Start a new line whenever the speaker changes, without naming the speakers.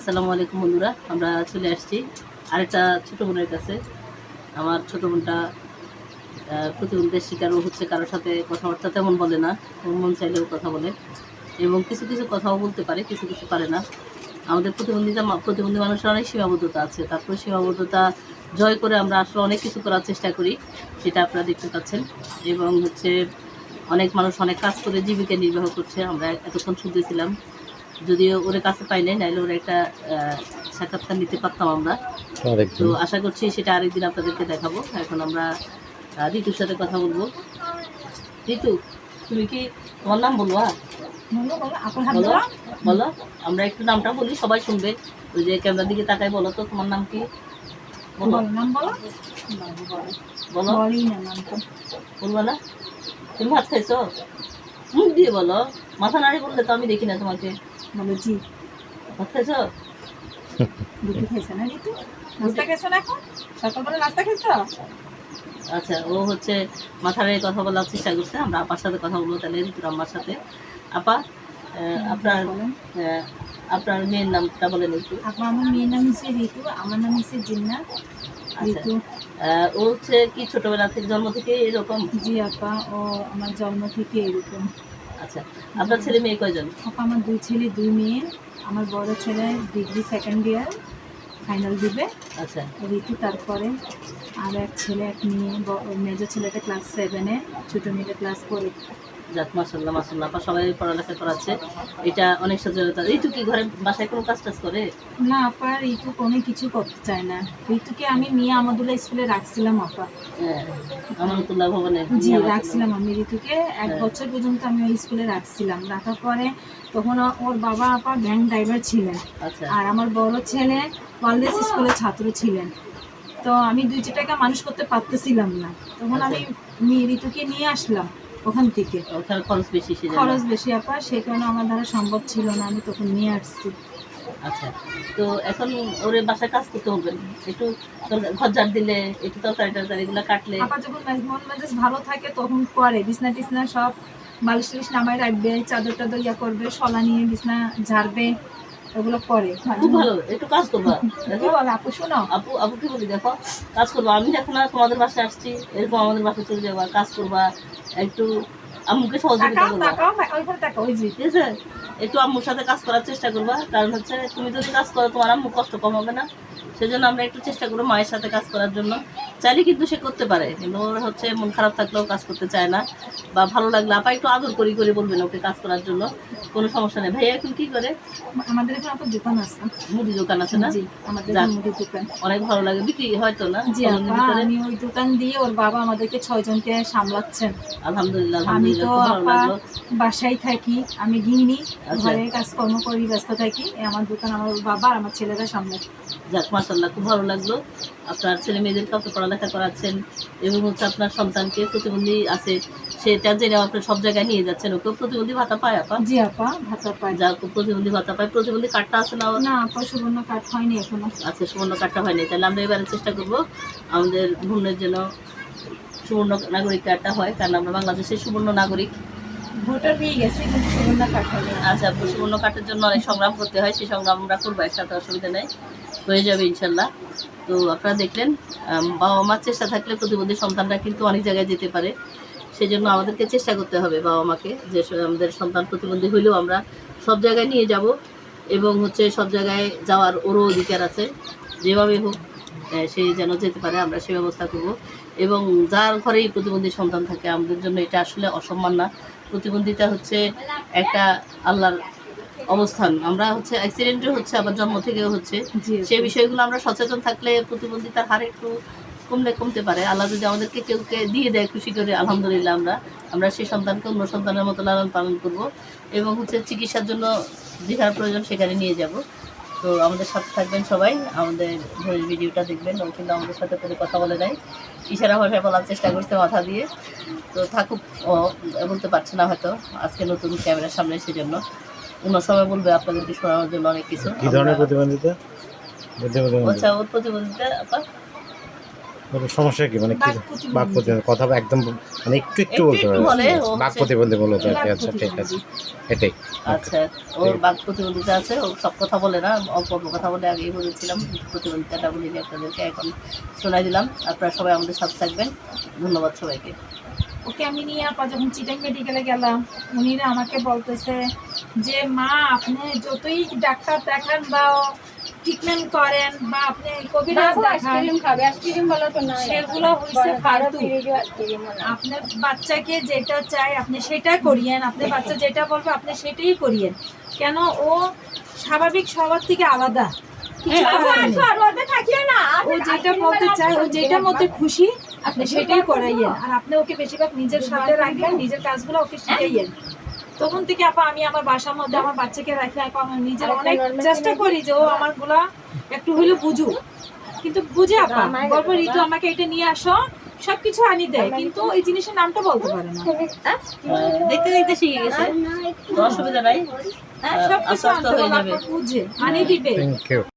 আসসালামু আলাইকুম বন্ধুরা আমরা চলে আসছি আরেকটা ছোটো বোনের কাছে। আমার ছোটো বোনটা আহ, প্রতিবন্ধীদের শিকারও হচ্ছে কারোর সাথে কথাবার্তা তেমন বলে না মন চাইলেও কথা বলে এবং কিছু কিছু কথাও বলতে পারে কিছু কিছু পারে না। আমাদের প্রতিবন্ধীটা প্রতিবন্ধী মানুষের অনেক সীমাবদ্ধতা আছে তারপর সীমাবদ্ধতা জয় করে আমরা আসলে অনেক কিছু করার চেষ্টা করি সেটা আপনারা দেখতে পাচ্ছেন। এবং হচ্ছে অনেক মানুষ অনেক কাজ করে জীবিকা নির্বাহ করছে আমরা এতক্ষণ শুনতেছিলাম। যদিও ওর কাছে পাই নাই নাহলে ওর একটা সাক্ষাৎকার নিতে পারতাম আমরা। তো আশা করছি সেটা আরেকদিন আপনাদেরকে দেখাবো। এখন আমরা ঋতুর সাথে কথা বলব। ঋতু তুমি কি তোমার নাম বলবা বলো বলো আমরা একটু নামটা বলি সবাই শুনবে। ওই যে ক্যামেরার দিকে তাকাই বলো তো তোমার নাম কি? বলো। বলো বলবা না? তুমি ভাত খাইছো? মুখ দিয়ে বলো। মাথা নাড়ি বললে তো আমি দেখি না তোমাকে। ভাত খাইছো? আচ্ছা ও হচ্ছে মাথার কথা বলার চেষ্টা করছে। আমরা আপার সাথে কথা বলব তাহলে ঋতুর আম্মার সাথে। আপা আপনার আপনার মেয়ের নামটা বলেন একটু।
আমার মেয়ের নাম হচ্ছে ঋতু আমার নাম হচ্ছে জিন্নাত
আচ্ছা
ঋতু।
ও হচ্ছে কি ছোটবেলা থেকে জন্ম থেকে এরকম?
জি আপা ও আমার জন্ম থেকে এরকম।
আচ্ছা আপনার ছেলে মেয়ে কয়জন?
আমার দুই ছেলে দুই মেয়ে। আমার বড় ছেলে ডিগ্রি সেকেন্ড ইয়ার ফাইনাল দিবে।
আচ্ছা।
ঋতু তারপরে। আর এক ছেলে এক মেয়ে। মেজর ছেলেটা ক্লাস সেভেনে ছোটো মেয়েটা ক্লাস ফোরে
যাক মাসাল্লাহ মাসাল্লাহ আপা সবাই পড়ালেখা করাচ্ছে। এটা অনেক সচেতনতা। ঋতু কি ঘরে বাসায় কোনো কাজ টাজ করে?
না আপা ঋতু কোনো কিছু করতে চায় না। ঋতুকে আমি মেয়ে আমাদুল্লাহ স্কুলে রাখছিলাম আপা।
হ্যাঁ, আমানতুল্লাহ ভবনে
জি রাখছিলাম আমি ঋতুকে। এক
হ্যাঁ।
বছর পর্যন্ত আমি ওই স্কুলে রাখছিলাম। রাখার পরে তখন ওর বাবা আপা ভ্যান ড্রাইভার ছিলেন।
আচ্ছা।
আর আমার বড় ছেলে ওয়ালদেস স্কুলের ছাত্র ছিলেন। তো আমি দুই টাকা মানুষ করতে পারতেছিলাম না। তখন আমি মেয়ে ঋতুকে নিয়ে আসলাম। ওখান থেকে
ওখানে খরচ বেশি
খরচ বেশি আপা সে কারণে আমার দ্বারা সম্ভব ছিল না আমি তখন নিয়ে আসছি।
আচ্ছা তো এখন ওরে বাসায় কাজ করতে হবে? একটু ঘর ঝাড় দিলে একটু তরকারি টরকারি এগুলো কাটলে?
আপা যখন মন মেজাজ ভালো থাকে তখন করে। বিছনা টিছনা সব বালিশ টালিশ নামায় রাখবে চাদর টাদর ইয়া করবে শলা নিয়ে বিছনা ঝাড়বে ওগুলো করে।
খুব ভালো একটু কাজ করবা।
আপু শোনো?
আপু আপু কি বলি দেখো? কাজ করবা। আমি এখন তোমাদের বাসায় আসছি এরকম আমাদের বাসায় চলে যাবা কাজ করবা। একটু আম্মুকে সহযোগিতা করবা। ঠিক আছে? একটু আম্মুর সাথে কাজ করার চেষ্টা করবা। কারণ হচ্ছে তুমি যদি কাজ করো তোমার আম্মু কষ্ট কম হবে না। সেজন্য আমরা একটু চেষ্টা করব মায়ের সাথে কাজ করার জন্য। চাইলে কিন্তু সে করতে পারে। কিন্তু ওর হচ্ছে মন খারাপ থাকলেও কাজ করতে চায় না বা ভালো লাগলে আপা একটু আদর করি করে বলবেন ওকে কাজ করার জন্য। কোনো সমস্যা নেই। ভাইয়া এখন কি করে?
আমাদের এখানে আপনার দোকান আছে।
মুদি দোকান আছে না?
আমাদের মুদির দোকান।
অনেক ভালো লাগে। বিক্রি হয়তো না?
জি? আমি ওই দোকান দিয়ে ওর বাবা আমাদেরকে ছয় জনকে সামলাচ্ছেন।
আলহামদুলিল্লাহ
আমি তো বাসায় থাকি আমি গিনি
আচ্ছা।
ঘরে কাজকর্ম করি ব্যস্ত থাকি। আমার দোকান আমার বাবা আর আমার ছেলেরা সামলায়
যাক মাসাল্লাহ খুব ভালো লাগল। আপনার ছেলে মেয়েদেরকে আপনি পড়ালেখা করাচ্ছেন এবং হচ্ছে আপনার সন্তানকে প্রতিবন্ধী আছে সে জেনে আপনার সব জায়গায় নিয়ে যাচ্ছেন। ওকে প্রতিবন্ধী ভাতা পায় আপা?
জি আপা ভাতা
পায়। যা প্রতিবন্ধী ভাতা পায়। প্রতিবন্ধী কার্ডটা আছে না
না আপা সুবর্ণ কার্ড হয়নি এখনও।
আছে সুবর্ণ কার্ডটা হয়নি। তাহলে আমরা এবারে চেষ্টা করব আমাদের ভ্রমণের জন্য সুবর্ণ নাগরিক কার্ডটা হয় কারণ আমরা বাংলাদেশের সুবর্ণ নাগরিক।
ভোটার পেয়ে গেছে, কিন্তু সুবর্ণ কাঠ হয়নি।
আচ্ছা সুবর্ণ কার্ডের জন্য অনেক সংগ্রাম করতে হয়, সেই সংগ্রাম আমরা করব একসাথে অসুবিধা নেই। হয়ে যাবে, ইনশাল্লাহ। তো আপনারা দেখলেন বাবা মার চেষ্টা থাকলে প্রতিবন্ধী সন্তানরা কিন্তু অনেক জায়গায় যেতে পারে। সেই জন্য আমাদেরকে চেষ্টা করতে হবে বাবা মাকে যে আমাদের সন্তান প্রতিবন্ধী হইলেও আমরা সব জায়গায় নিয়ে যাব এবং হচ্ছে সব জায়গায় যাওয়ার ওরও অধিকার আছে। যেভাবে হোক সে যেন যেতে পারে, আমরা সে ব্যবস্থা করব। এবং যার ঘরেই প্রতিবন্ধী সন্তান থাকে আমাদের জন্য এটা আসলে অসম্মান না। প্রতিবন্ধিতা হচ্ছে একটা আল্লাহর অবস্থান। আমরা হচ্ছে অ্যাক্সিডেন্টও হচ্ছে আবার জন্ম থেকেও হচ্ছে। সে বিষয়গুলো আমরা সচেতন থাকলে প্রতিবন্ধিতার হার একটু কমলে কমতে পারে। আল্লাহ যদি আমাদেরকে কেউ কে দিয়ে দেয় খুশি করে আলহামদুলিল্লাহ আমরা আমরা সেই সন্তানকে অন্য সন্তানের মতো লালন পালন করব এবং হচ্ছে চিকিৎসার জন্য যেখানে প্রয়োজন সেখানে নিয়ে যাব। তো আমাদের সাথে থাকবেন সবাই আমাদের ভিডিওটা দেখবেন ও কিন্তু আমাদের সাথে করে কথা বলে নাই। ইশারা ভাষায় বলার চেষ্টা করছে মাথা দিয়ে। তো থাকুক ও বলতে পারছে না হয়তো আজকে নতুন ক্যামেরার সামনে সেজন্য অন্য সবাই বলবে আপনাদেরকে শোনানোর জন্য অনেক কিছু।
কি ধরনের প্রতিবন্ধিতা?
আচ্ছা ওর প্রতিবন্ধিতা আপা
ওর সমস্যা কি? মানে কি
বাক প্রতিবন্ধী।
কথা একদম মানে একটু একটু বলতে
একটু বলে,
পারে
ও
বাক প্রতিবন্ধী বলো তো আচ্ছা ঠিক আছে। এটাই।
আচ্ছা ওর বাক প্রতিবন্ধিতা আছে ও সব কথা বলে না অল্প অল্প কথা বলে আগেই বলেছিলাম প্রতিবন্ধিতাটা বলিনি আপনাদেরকে এখন শোনাই দিলাম। আপনারা সবাই আমাদের সাথে থাকবেন। ধন্যবাদ সবাইকে।
ওকে আমি নিয়ে আপা যখন চিটাং মেডিকেলে গেলাম উনিরা আমাকে বলতেছে যে মা আপনি যতই ডাক্তার দেখান বা ট্রিটমেন্ট করেন বা আপনি কবিরাজ দেখান সেগুলো হইছে ফালতু। আপনার বাচ্চাকে যেটা চাই আপনি সেটা করিয়েন। আপনার বাচ্চা যেটা বলবে আপনি সেটাই করিয়েন। কেন? ও স্বাভাবিক সবার থেকে আলাদা। করার নেই।
থাকিও না।
ও যেটা বলতে চায় ও খুশি আপনি সেটাই করাইয়েন। আর আপনি ওকে বেশিরভাগ নিজের সাথে রাখবেন নিজের কাজগুলো ওকে শিখাইয়েন। তখন থেকে আপা আমি আমার বাসার মধ্যে আমার বাচ্চাকে রাখি আপা আমার নিজের অনেক চেষ্টা করি যে ও আমারগুলা একটু হইলেও বুঝুক। কিন্তু বুঝে আপা গল্প ঋতু আমাকে এটা নিয়ে আসো সবকিছু আনি দেয় কিন্তু এই জিনিসের নামটা বলতে পারে না।
দেখতে দেখতে শিখে গেছে। অসুবিধা নাই।
হ্যাঁ সবকিছু আনতে
হয়ে।
বুঝে আনি দিবে।
Thank you